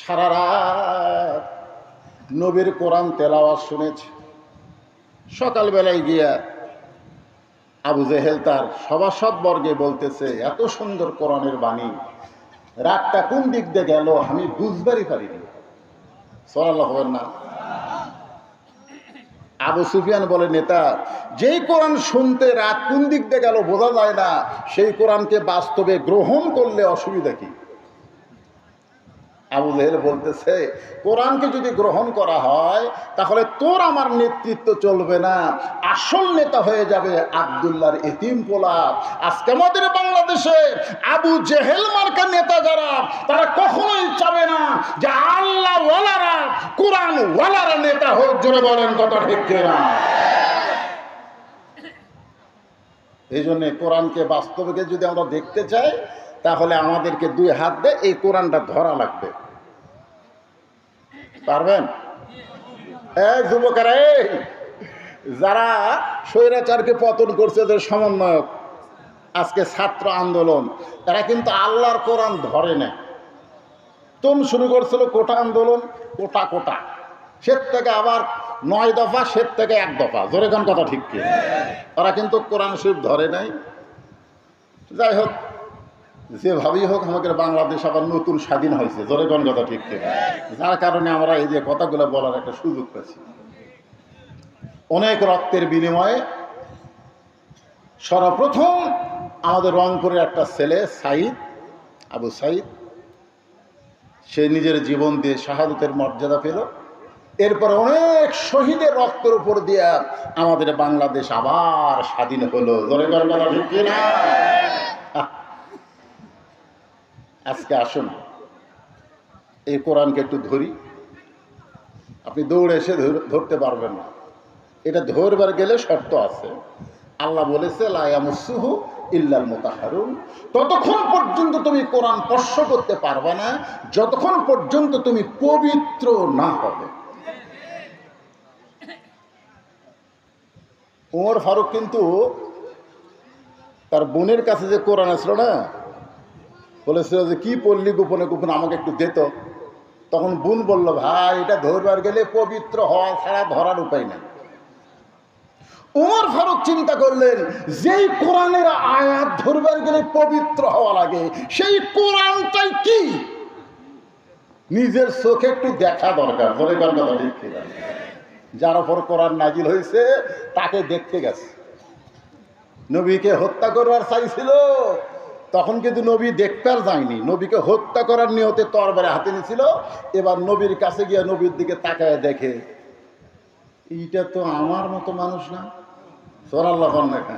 সারা রাত নবীর কোরআন তেলাওয়াত শুনেছে। সকালবেলায় গিয়া আবু জেহেল তার সভাসদ বর্গে বলতেছে, এত সুন্দর কোরআনের বাণী, রাতটা কোন দিক দিয়ে গেল আমি বুঝবারই পারিনি। সরাল্লাহ হবেন না। আবু সুফিয়ান বলে, নেতা, যেই কোরআন শুনতে রাত কোন দিক দিয়ে গেল বোঝা যায় না। সেই কোরআনকে বাস্তবে গ্রহণ করলে অসুবিধা কি? আবু জেহেল বলতেছে, কোরআনকে যদি গ্রহণ করা হয়, তাহলে তোর আমার নেতৃত্ব চলবে না। আসল নেতা হয়ে যাবে আবদুল্লাহর এতিম পোলা। আজকে আমাদের বাংলাদেশে আবু জেহেল মার্কা নেতা যারা, তারা কখনোই চাবে না যে আল্লাহ ওয়ালারা, কোরআন ওয়ালারা নেতা হোক, জোরে বলেন কথা ঠিক না এই জন্যে কোরআনকে বাস্তবিকে যদি আমরা দেখতে চাই, তাহলে আমাদেরকে দুই হাত দিয়ে এই কোরআনটা ধরা লাগবে। পারবেন? এই যুবকেরা, এই! যারা স্বৈরাচারকে পতন করছে ওদের সমন্বয়ক, আজকে ছাত্র আন্দোলন, এরা কিন্তু আল্লাহর কোরআন ধরে না তুম শুরু করছিল কোটা আন্দোলন, কোটা কোটা। সের থেকে আবার নয় দফা সের থেকে এক দফা। জোরে কথা ঠিক কি? ওরা কিন্তু কোরআন শরীফ ধরে নাই যাই হোক যেভাবেই হোক আমাদের বাংলাদেশ আবার নতুন স্বাধীন হয়েছে। জোরে কোন কথা ঠিক কি যার কারণে আমরা এই যে কথাগুলো বলার একটা সুযোগ পেয়েছি অনেক রক্তের বিনিময়ে সর্বপ্রথম আমাদের রংপুরের একটা ছেলে, সাইদ, আবু সাইদ, সে নিজের জীবন দিয়ে শাহাদতের মর্যাদা পেল। এরপর অনেক শহীদের রক্তের উপর দিয়ে আমাদের বাংলাদেশ আবার স্বাধীন হলো। জোরে কথা ঠিক কি না আহ। আজকে আসুন। এই কোরআনকে একটু ধরি। আপনি দৌড়ে এসে ধরতে পারবেন না। এটা ধরবার গেলে শর্ত আছে। আল্লাহ বলেছে লায়ামুসুহু ইল্লাল মোতাহারুন। ততক্ষণ পর্যন্ত তুমি কোরআন স্পর্শ করতে পারবে না। যতক্ষণ পর্যন্ত তুমি পবিত্র না হবে। ওমর ফারুক কিন্তু তার বোনের কাছে যে কোরআন আসলো না বলেছিল যে কি পড়লি গোপনে? গোপনে আমাকে একটু দিত তখন বোন বলল, ভাই, এটা ধরবার গেলে পবিত্র হওয়া ছাড়া ধরার উপায় নেই। উমর ফারুক চিন্তা করলেন, যেই কোরআনের আয়াত ধরবার গেলে পবিত্র হওয়া লাগে, সেই কোরআনটাই কি? নিজের চোখে একটু দেখা দরকার, বলে কথা কিনা? যার ওপর কোরআন নাজিল হয়েছে, তাকে দেখতে গেছে। নবীকে হত্যা করবার চাইছিল তখন কিন্তু নবী দেখতে আর যায়নি। নবীকে হত্যা করার নিয়তে তরবারে হাতে নিয়েছিল এবার নবীর কাছে গিয়ে নবীর দিকে তাকায় দেখে, এইটা তো আমার মতো মানুষ না? সরাল্লাহ দেখা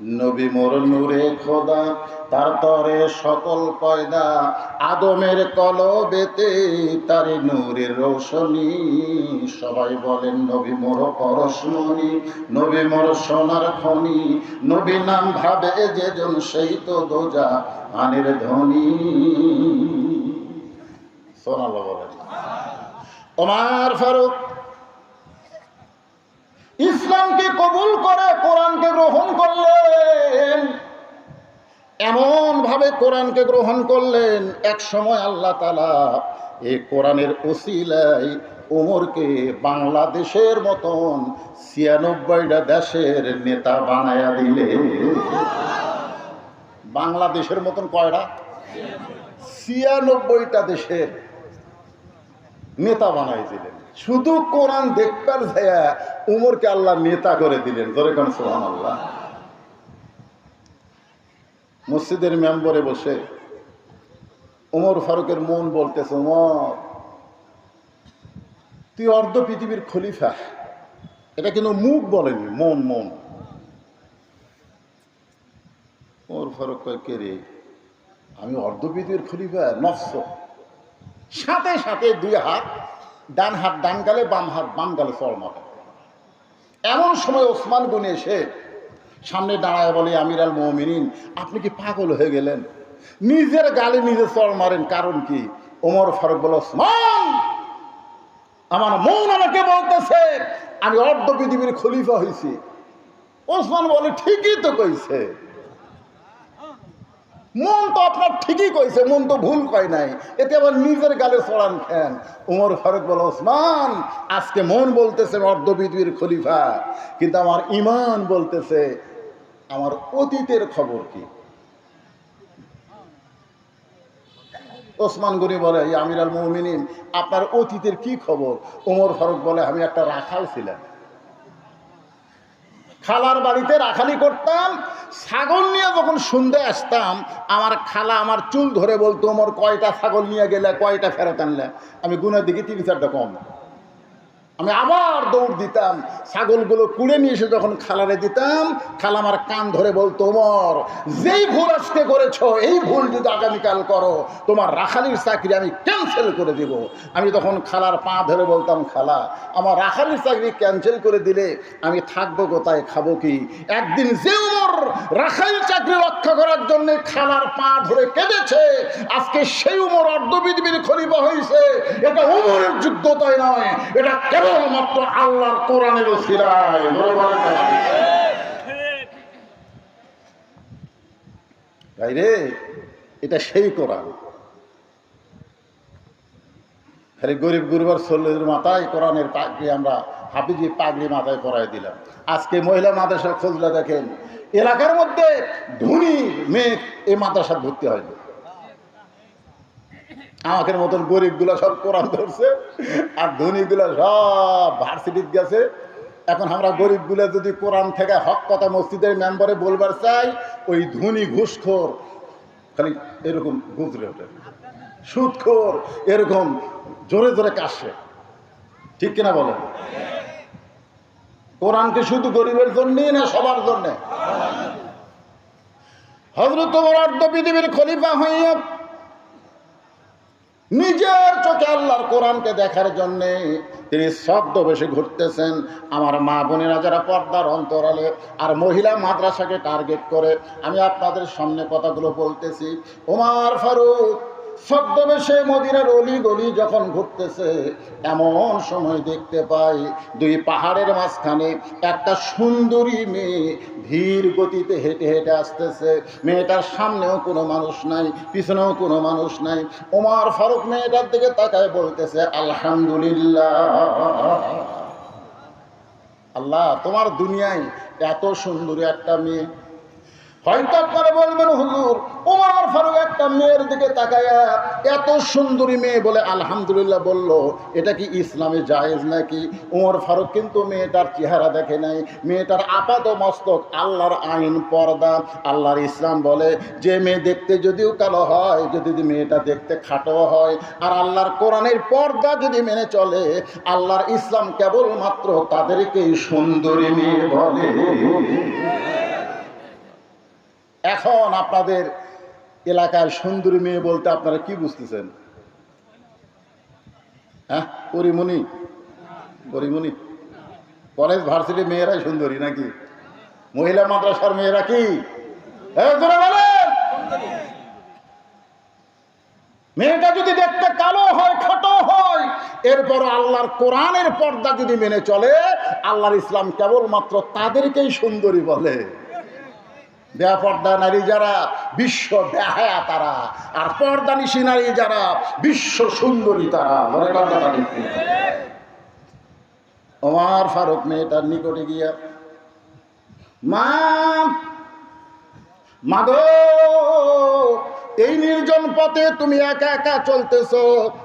নবী মোর নূরে খোদা, তার তরে সকল পয়দা আদমের কলবেতে, তারে নূরের রোশনী। সবাই বলেন, নবী মোর পরশমণি, নবী মোর সোনার খনি। নবী নাম ভাবে যেজন, সেই তো দোজা আনের ধ্বনি সোনাল্লাহ বলেন। ওমার ফারুক ইসলামকে কবুল করে কোরআনকে গ্রহণ করলেন এমন ভাবে কোরআনকে গ্রহণ করলেন, এক সময় আল্লাহ তালা এই কোরআনের ওসিলাই ওমরকে বাংলাদেশের মতন ছিয়ানব্বইটা দেশের নেতা বানায়া দিলে। বাংলাদেশের মতন কয়টা? ছিয়ানব্বইটা দেশের নেতা বানাই দিলেন। শুধু কোরআন দেখবার যায়া উমরকে আল্লাহ নেতা করে দিলেন। ধরে কোন সোহান আল্লাহ মসজিদের মেম্বরে বসে উমর ফারুকের মন বলতেছে, উমর, তুই অর্ধ পৃথিবীর খলিফা। এটা কিন্তু মুখ বলেনি, মন মন। উমর ফারুক কে রে? আমি অর্ধ পৃথিবীর খলিফা, নফস। সাথে সাথে দুই হাত ডান হাত ডান গালে, বাম হাত বাম গালে চড় মাথা এমন সময় ওসমান গুনে এসে সামনে দাঁড়ায় বলে, আমির আল মোমিনিন, আপনি কি পাগল হয়ে গেলেন? নিজের গালে নিজে চল মারেন, কারণ কি? ওমর ফারুক বল, ওসমান, আমার মন আমাকে বলতেছে, আমি অর্ধ পৃথিবীর খলিফা হয়েছি ওসমান বলে, ঠিকই তো কইছে। মন তো আপনার ঠিকই কইছে, মন তো ভুল কয় নাই। এতে আবার নিজের গালে চড়ান খেন। উমর ফারুক বল, ওসমান, আজকে মন বলতেছে অর্ধবিদুর খলিফা, কিন্তু আমার ইমান বলতেছে, আমার অতীতের খবর কি? ওসমান গনি বলে "ইয়া আমির আল মমিনিন, আপনার অতীতের কি খবর? ওমর ফারুক বলে, আমি একটা রাখাল ছিলাম। খালার বাড়িতে রাখালি করতাম, ছাগল নিয়ে যখন সন্ধ্যে আসতাম, আমার খালা আমার চুল ধরে বলতো মোর কয়টা ছাগল নিয়ে গেলে, কয়টা ফেরত আনলে? আমি গুনের দিকে তিন চারটা কম। আমি আবার দৌড় দিতাম। ছাগলগুলো কুড়ে নিয়ে এসে যখন খালারে দিতাম খালা আমার কান ধরে বলতো, ওমর, যেই ভুল আজকে করেছ, এই ভুল যদি আগামীকাল করো, তোমার রাখালির চাকরি আমি ক্যান্সেল করে দিব। আমি তখন খালার পা ধরে বলতাম, খালা, আমার রাখালির চাকরি ক্যান্সেল করে দিলে আমি থাকব কোথায়, খাব কি? একদিন যে উমর রাখালির চাকরি রক্ষা করার জন্য খালার পা ধরে কেঁদেছে, আজকে সেই উমর অর্ধবিদবির খলিফা হয়েছে এটা উমরের যোগ্যতায় নয়, এটা কেবলমাত্র আল্লাহর কোরআনের তাই রে, এটা সেই কোরআন। আরে গরিব গুরুবার সল্লের মাথায় কোরআনের পাগড়ি আমরা হাফিজি পাগড়ি মাথায় পরাই দিলাম। আজকে মহিলা মাদ্রাসা খুঁজলে দেখেন, এলাকার মধ্যে ধনী মেয়ে এই মাদ্রাসা ভর্তি হয়নি। আমাদের মতন গরিবগুলো সব কোরআন ধরছে, আর ধনীগুলো সব ভার্সিটিতে গেছে। এখন আমরা গরিবগুলো যদি কোরআন থেকে হক কথা মসজিদের মেম্বারে বলবার চাই, ওই ধনী ঘুষখোর, খালি এরকম গুজরে ওঠে। সুদখোর, এরকম জোরে জোরে কাশে। ঠিক কিনা বলেন? কোরআনকে শুধু গরিবের জন্যই না, সবার জন্যে? হজরত অর্ধ পৃথিবীর খলিফা হইয়া নিজের চোখে আল্লাহর কোরআনকে দেখার জন্যে তিনি শব্দ বেশি ঘুরতেছেন। আমার মা বোনেরা যারা পর্দার অন্তরালে আর মহিলা মাদ্রাসাকে টার্গেট করে, আমি আপনাদের সামনে কথাগুলো বলতেছি। ওমার ফারুক ছদ্মবেশে মদিনার অলি গলি যখন ঘুরতেছে, এমন সময় দেখতে পাই দুই পাহাড়ের মাঝখানে একটা সুন্দরী মেয়ে ধীর গতিতে হেঁটে হেঁটে আসতেছে। মেয়েটার সামনেও কোনো মানুষ নাই, পিছনেও কোনো মানুষ নাই। ওমার ফারুক মেয়েটার দিকে তাকায় বলতেছে, আলহামদুলিল্লাহ। আল্লাহ, তোমার দুনিয়ায় এত সুন্দরী একটা মেয়ে ফারুক একটা মেয়ের দিকে তাকায়া এত সুন্দরী মেয়ে বলে আলহামদুলিল্লাহ বলল, এটা কি জায়েজ নাকি? ফারুক কিন্তু মেয়েটার চেহারা দেখে নাই, মেয়েটার আল্লাহর আইন পর্দা, আল্লাহর ইসলাম বলে, যে মেয়ে দেখতে যদিও কালো হয়, যদি মেয়েটা দেখতে খাটো হয়, আর আল্লাহর কোরআনের পর্দা যদি মেনে চলে, আল্লাহর ইসলাম কেবলমাত্র তাদেরকেই সুন্দরী মেয়ে বলে। এখন আপনাদের এলাকায় সুন্দরী মেয়ে বলতে আপনারা কি বুঝতেছেন? হ্যাঁ পরিমণি? পরিমণি? কলেজ ভার্সিটি মেয়েরাই সুন্দরী নাকি? মহিলা মাদ্রাসার মেয়েরা কি? মেয়েটা যদি দেখতে কালো হয়, খাটো হয়, এরপর আল্লাহর কোরআনের পর্দা যদি মেনে চলে, আল্লাহর ইসলাম কেবলমাত্র তাদেরকেই সুন্দরী বলে। বেপর্দা নারী যারা, বিশ্ব বেহায়া তারা আর পর্দানিশী নারী যারা, বিশ্ব সুন্দরী তারা? ওমর ফারুক মেয়েটার নিকটে গিয়া, মা মাগো এই নির্জন পথে তুমি একা একা চলতেছ।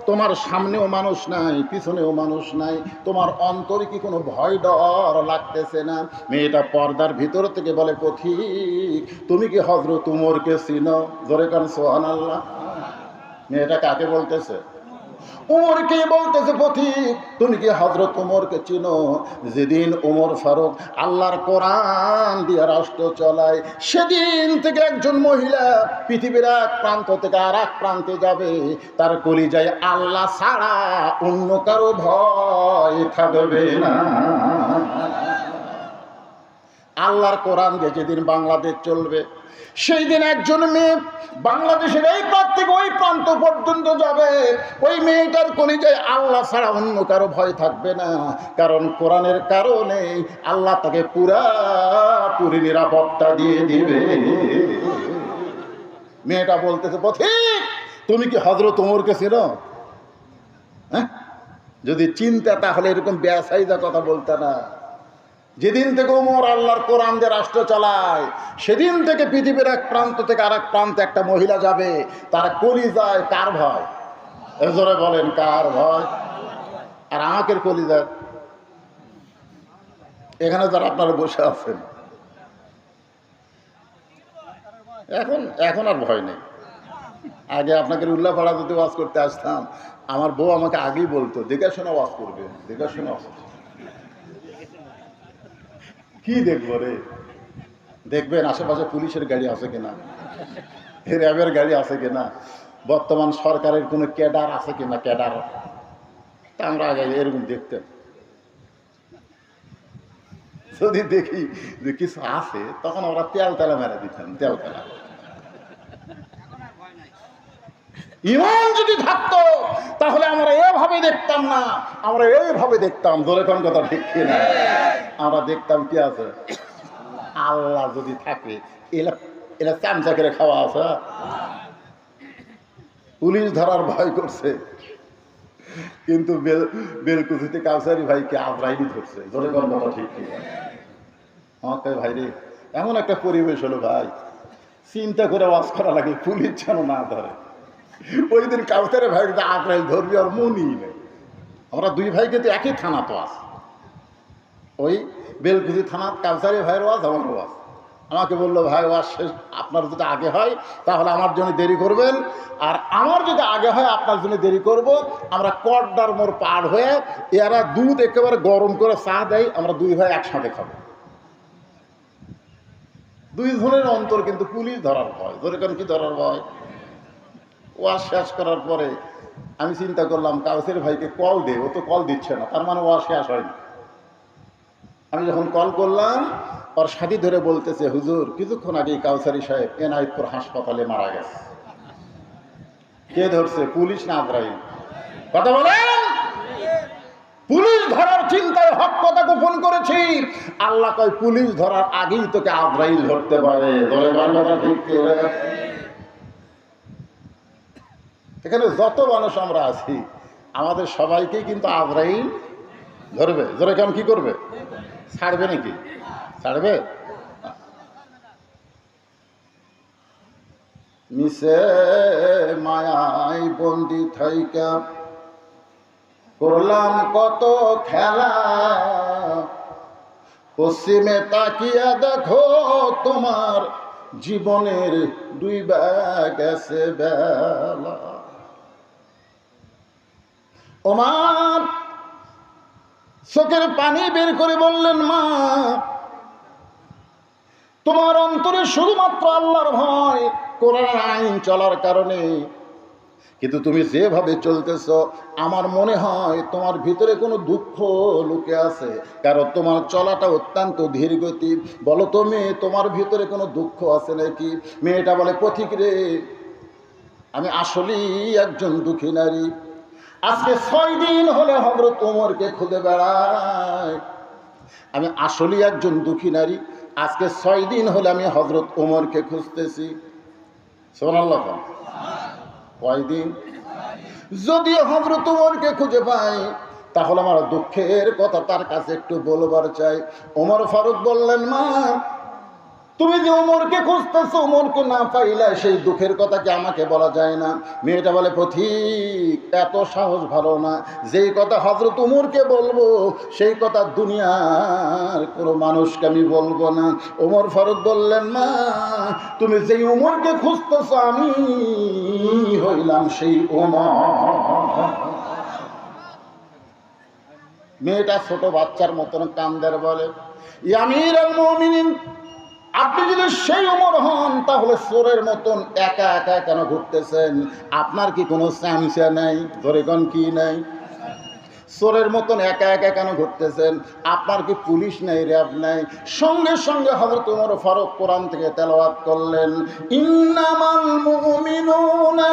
তোমার সামনেও মানুষ নাই, পিছনেও মানুষ নাই। তোমার অন্তরে কি কোনো ভয় ডর লাগতেছে না? মেয়েটা পর্দার ভিতর থেকে বলে, পথিক, তুমি কি হজরত উমরকে চিনো? জোরে কান সোহান আল্লাহ মেয়েটা কাকে বলতেছে? উমরকে বলতেছে, পথিক, তুমি কি হজরত উমরকে চিনো? যেদিন উমর ফারুক আল্লাহর কোরআন দিয়ে রাষ্ট্র চলায়, সেদিন থেকে একজন মহিলা পৃথিবীর এক প্রান্ত থেকে আর এক প্রান্তে যাবে। তার কলিজায় আল্লাহ ছাড়া অন্য কারও ভয় থাকবে না। আল্লাহর কোরআন দিয়ে যেদিন বাংলাদেশ চলবে সেই দিন একজন মেয়ে বাংলাদেশের এই প্রান্ত থেকে ওই প্রান্ত পর্যন্ত যাবে। ওই মেয়েটার কলিজায় আল্লাহ ছাড়া অন্য কারও ভয় থাকবে না। কারণ কোরআনের কারণে আল্লাহ তাকে পুরা পুরি নিরাপত্তা দিয়ে দিবে। মেয়েটা বলতেছে, পথিক, তুমি কি হজরত ওমরকে ছিল হ্যাঁ? যদি চিন্তা, তাহলে এরকম ব্যাসাইদা কথা বলতে না। যেদিন থেকে উমর আল্লাহর কোরআন যে রাষ্ট্র চালায়, সেদিন থেকে পৃথিবীর এক প্রান্ত থেকে আর এক প্রান্তে একটা মহিলা যাবে, তার কলি যায় কার ভয়? এজরে বলেন, কার ভয়? আর আমাকের কলি যায় এখানে যারা আপনারা বসে আছেন। এখন এখন আর ভয় নেই। আগে আপনাকে উল্লাপাড়া যদি ওয়াজ করতে আসতাম। আমার বউ আমাকে আগেই বলতো, দেখে শোনা ওয়াজ করবে, দেখে শোনা ওয়াজ করবে। কি দেখব রে? দেখবেন আশেপাশে পুলিশের গাড়ি আছে কিনা? র্যাবের গাড়ি আছে কিনা? বর্তমান সরকারের কোনো ক্যাডার আছে কিনা ক্যাডার? তা আমরা আগে এরকম দেখতাম। যদি দেখি যে কিছু আছে, তখন আমরা তেল তেলা মেরে দিতাম, তেল তেলা। ইমান যদি থাকতো, তাহলে আমরা এভাবে দেখতাম না। আমরা এইভাবে দেখতাম ধরে কোন কথা ঠিক না আমরা দেখতাম কি আছে? আল্লাহ যদি থাকে, এলা এলা চামচা করে খাওয়া আছে পুলিশ ধরার ভয় করছে। কিন্তু বেল, বেলকুচিতে কাউসারি ভাইকে আজরাইনি ধরছে ধরে কোন কথা ঠিক আমাকে ভাই রে, এমন একটা পরিবেশ হলো ভাই। চিন্তা করে ওয়াজ করা লাগে, পুলিশ যেন না ধরে। ওই দিন কাউসারে ভাই কিন্তু আজরাইল ধরবি আর মনই নেই। আমরা দুই ভাই কিন্তু একই থানা তো আস ওই বেলকুচি থানা কাউসারি ভাইয়ের ওয়াজ আমার ওয়াজ আমাকে বলল, ভাই, ওয়াজ শেষ, আপনার যদি আগে হয়, তাহলে আমার জন্য দেরি করবেন। আর আমার যদি আগে হয়, আপনার জন্য দেরি করব। আমরা কড্ডার মোর পার হয়ে এরা দুধ একেবারে গরম করে চা দেয়, আমরা দুই ভাই একসাথে খাব। দুই ধরনের অন্তর কিন্তু পুলিশ ধরার ভয়। ধরে কেন কি ধরার ভয়? ওয়াজ শেষ করার পরে আমি চিন্তা করলাম, কাউসের ভাইকে কল দে, ও তো কল দিচ্ছে না, তার মানে ওয়াজ শেষ হয়নি। আমি যখন কল করলাম, ওর সাথী ধরে বলতেছে, হুজুর, কিছুক্ষণ আগেই কাউসারি সাহেব এনায়তপুর হাসপাতালে মারা গেছে। কে ধরছে? পুলিশ না আজরাইল কথা বলেন! পুলিশ ধরার চিন্তায় হক কথা গোপন করেছি। আল্লাহ কয়, পুলিশ ধরার আগেই তোকে আজরাইল ধরতে পারে। ধরে ঠিক। এখানে যত মানুষ আমরা আছি, আমাদের সবাইকেই কিন্তু আজরাইল ধরবে। ধরে কেমন কি করবে? ছাড়বে নাকি? ছাড়বে? মিশে মায়াই বন্দি থাইকা। করলাম কত খেলা। পশ্চিমে তাকিয়া দেখো, তোমার জীবনের দুই ব্যাগ গেছে বেলা। ওমার চোখের পানি বের করে বললেন, মা, তোমার অন্তরে শুধুমাত্র আল্লাহর ভয় কোরআন আইন চলার কারণে। কিন্তু তুমি যেভাবে চলতেছ, আমার মনে হয় তোমার ভিতরে কোনো দুঃখ লুকে আছে। কারণ তোমার চলাটা অত্যন্ত ধীর গতি। বলো তো মেয়ে, তোমার ভিতরে কোনো দুঃখ আছে নাকি? মেয়েটা বলে, পথিক রে, আমি আসলেই একজন দুঃখী নারী। আজকে ছয় দিন হলে হজরত ওমরকে খুঁজে বেড়ায়। আমি আসলেই একজন দুঃখী নারী। আজকে ছয় দিন হলে আমি হজরত ওমরকে খুঁজতেছি। সোনাল্লাহ কয়দিন যদিও হজরত ওমরকে খুঁজে পাই, তাহলে আমার দুঃখের কথা তার কাছে একটু বলবার চাই। ওমর ফারুক বললেন, মা তুমি যে ওমরকে খুঁজতেছো ওমরকে না পাইলে সেই দুঃখের কথা কি আমাকে বলা যায় না? মেয়েটা বলে, পথিক, এত সাহস ভালো না। যেই কথা হজরত উমরকে বলব, সেই কথা দুনিয়ার কোনো মানুষকে আমি বলব না। ওমর ফারুক বললেন, মা, তুমি যেই উমরকে খুঁজতেছো, আমি হইলাম সেই ওমর মেয়েটা ছোট বাচ্চার মতন কান্দের বলে ইয়ামির আল আপনি যদি সেই উমর হন, তাহলে চোরের মতন একা একা কেন ঘুরতেছেন? আপনার কি কোনো স্যামসা নাই? ধরে কোন কি নাই? চোরের মতন একা একা কেন ঘুরতেছেন? আপনার কি পুলিশ নেই, র্যাব নেই? সঙ্গে সঙ্গে হবে তোমার ফারুক কোরআন থেকে তেলাওয়াত করলেন, ইন্নামাল মুমিনুনা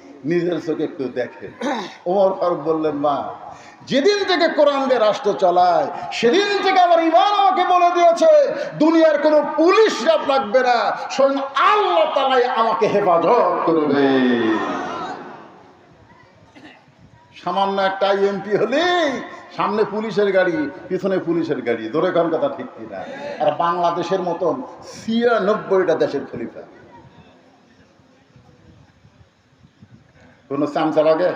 নিজের চোখে একটু দেখে। ওমর ফারুক বললেন, মা, যেদিন থেকে কোরআন দিয়ে রাষ্ট্র চালায়, সেদিন থেকে আমার ইমান আমাকে বলে দিয়েছে, দুনিয়ার কোনো পুলিশ রাত লাগবে না, স্বয়ং আল্লাহ তালাই আমাকে হেফাজত করবে। সামান্য একটা এমপি হলেই সামনে পুলিশের গাড়ি, পিছনে পুলিশের গাড়ি কোন কথা ঠিক কিনা। আর বাংলাদেশের মতন ছিয়ানব্বইটা দেশের খলিফা। কোনো চামচা লাগে?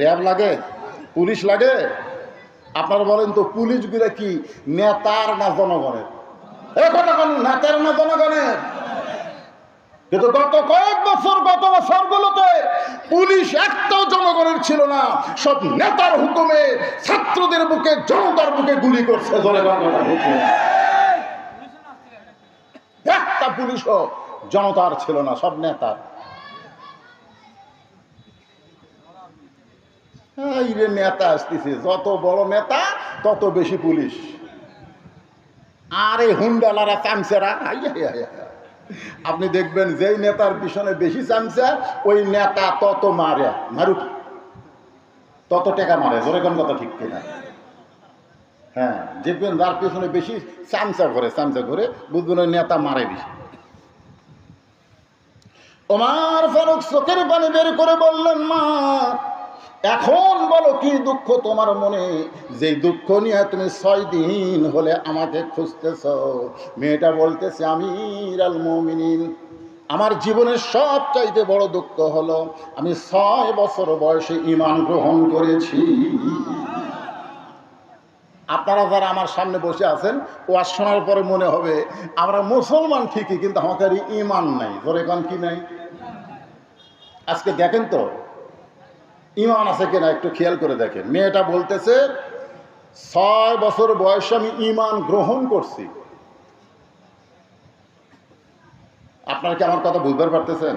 র্যাব লাগে? পুলিশ লাগে? আপনারা বলেন তো, পুলিশগুলো কি নেতার না জনগণের? নেতার না জনগণের? কিন্তু গত কয়েক বছর, গত বছরগুলোতে পুলিশ একটাও জনগণের ছিল না। সব নেতার হুকুমে ছাত্রদের বুকে, জনতার বুকে গুলি করছে একটা পুলিশও জনতার ছিল না, সব নেতার। রে নেতা আসতেছে, যত বড় নেতা, তত বেশি পুলিশ। আরে হুন্ডালারা চামচেরা। আপনি দেখবেন যেই নেতার পিছনে বেশি চামচা ওই নেতা তত মারে, মারুক। তত টাকা মারে, জোরে কোন কথা ঠিক কিনা? হ্যাঁ দেখবেন যার পিছনে বেশি চামচা ঘরে চামচা ঘরে, বুঝবেন ওই নেতা মারে বেশি। ওমার ফারুক চোখের পানি বের করে বললেন, মা এখন বলো কি দুঃখ তোমার মনে? যে দুঃখ নিয়ে তুমি ছয় দিন হলে আমাকে খুঁজতেছ, মেয়েটা বলতেছে আমি মমিনিন, আমার জীবনের সব চাইতে বড় দুঃখ হলো আমি ছয় বছর বয়সে ইমান গ্রহণ করেছি। আপনারা যারা আমার সামনে বসে আছেন, ওয়াজ শোনার পরে মনে হবে, আমরা মুসলমান ঠিকই, কিন্তু আমাদের ইমান নাই। ধরে কি নাই? আজকে দেখেন তো ইমান আছে কিনা একটু খেয়াল করে দেখেন। মেয়েটা বলতেছে, ছয় বছর বয়সে আমি ইমান গ্রহণ করছি। আপনারা কি আমার কথা বুঝতে পারতেছেন?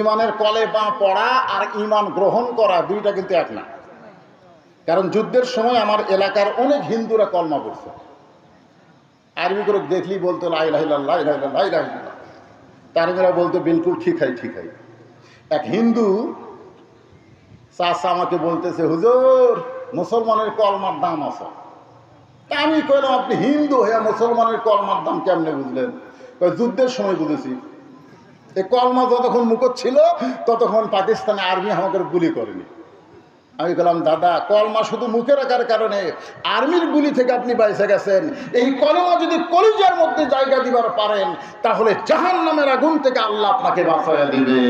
ইমানের কলে বা পড়া আর ইমান গ্রহণ করা দুইটা কিন্তু এক না। কারণ যুদ্ধের সময় আমার এলাকার অনেক হিন্দুরা কলমা পড়ছে। আরবি করে দেখলি বলতো লাই লাই লাই লাই তারমেরা বলতো, বিলকুল ঠিক হয় ঠিক হয় এক হিন্দু চাষা আমাকে বলতেছে, হুজুর, মুসলমানের কলমার দাম আছে। তা আমি কইলাম, আপনি হিন্দু হয়ে মুসলমানের কলমার দাম কেমনে বুঝলেন? যুদ্ধের সময় বুঝেছি। এই কলমা যতক্ষণ মুখত ছিল, ততক্ষণ পাকিস্তানে আর্মি আমাকে গুলি করেনি। আমি বললাম দাদা, কলমা শুধু মুখে রাখার কারণে আর্মির গুলি থেকে আপনি বাইসে গেছেন। এই কলমা যদি কলিজার মধ্যে জায়গা দিবার পারেন, তাহলে জাহান নামের আগুন থেকে আল্লাহ আপনাকে বাঁচাইয়া দিবে।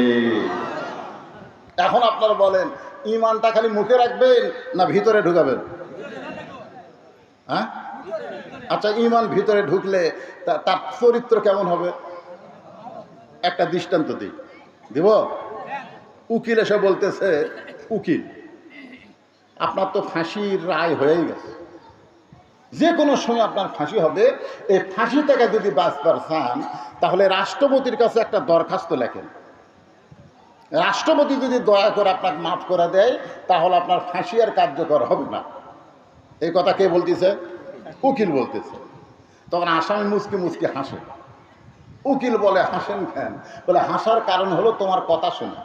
এখন আপনারা বলেন ইমানটা খালি মুখে রাখবেন না ভিতরে ঢুকাবেন? হ্যাঁ? আচ্ছা ইমান ভিতরে ঢুকলে তার চরিত্র কেমন হবে? একটা দৃষ্টান্ত দিই। দিব? উকিল এসে বলতেছে, উকিল, আপনার তো ফাঁসির রায় হয়েই গেছে। যে কোনো সময় আপনার ফাঁসি হবে। এই ফাঁসি থেকে যদি বাঁচবার চান, তাহলে রাষ্ট্রপতির কাছে একটা দরখাস্ত লেখেন। রাষ্ট্রপতি যদি দয়া করে আপনাকে মাফ করে দেয়, তাহলে আপনার ফাঁসি আর কার্যকর হবে না। এই কথা কে বলতেছে? উকিল বলতেছে। তখন আসামি মুসকি মুসকি হাসে। উকিল বলে, হাসেন কেন? বলে, হাসার কারণ হলো তোমার কথা শোনা।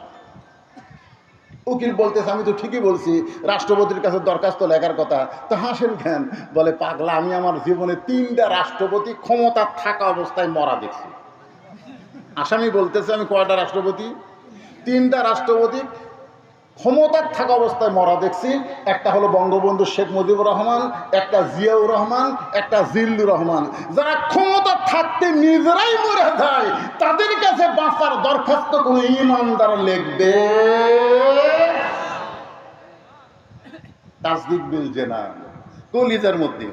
উকিল বলতেছে, আমি তো ঠিকই বলছি, রাষ্ট্রপতির কাছে দরখাস্ত লেখার কথা। তো হাসেন কেন? বলে, পাগলা, আমি আমার জীবনে তিনটা রাষ্ট্রপতি ক্ষমতা থাকা অবস্থায় মরা দেখছি। আসামি বলতেছে, আমি কয়টা রাষ্ট্রপতি? তিনটা রাষ্ট্রপতি ক্ষমতার থাকা অবস্থায় মরা দেখছি। একটা হলো বঙ্গবন্ধু শেখ মুজিবুর রহমান, একটা জিয়াউর রহমান, একটা জিল্লুর রহমান। যারা ক্ষমতা থাকতে নিজেরাই মরে যায়, তাদের কাছে বাঁচার দরখাস্ত কোনো ইমানদার লিখবে? তাসদিক বিল জেনা কলিজার মধ্যে।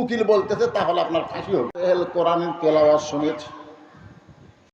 উকিল বলতেছে, তাহলে আপনার ফাঁসি হবে। এল কোরআনের তেলাওয়াজ শুনেছি।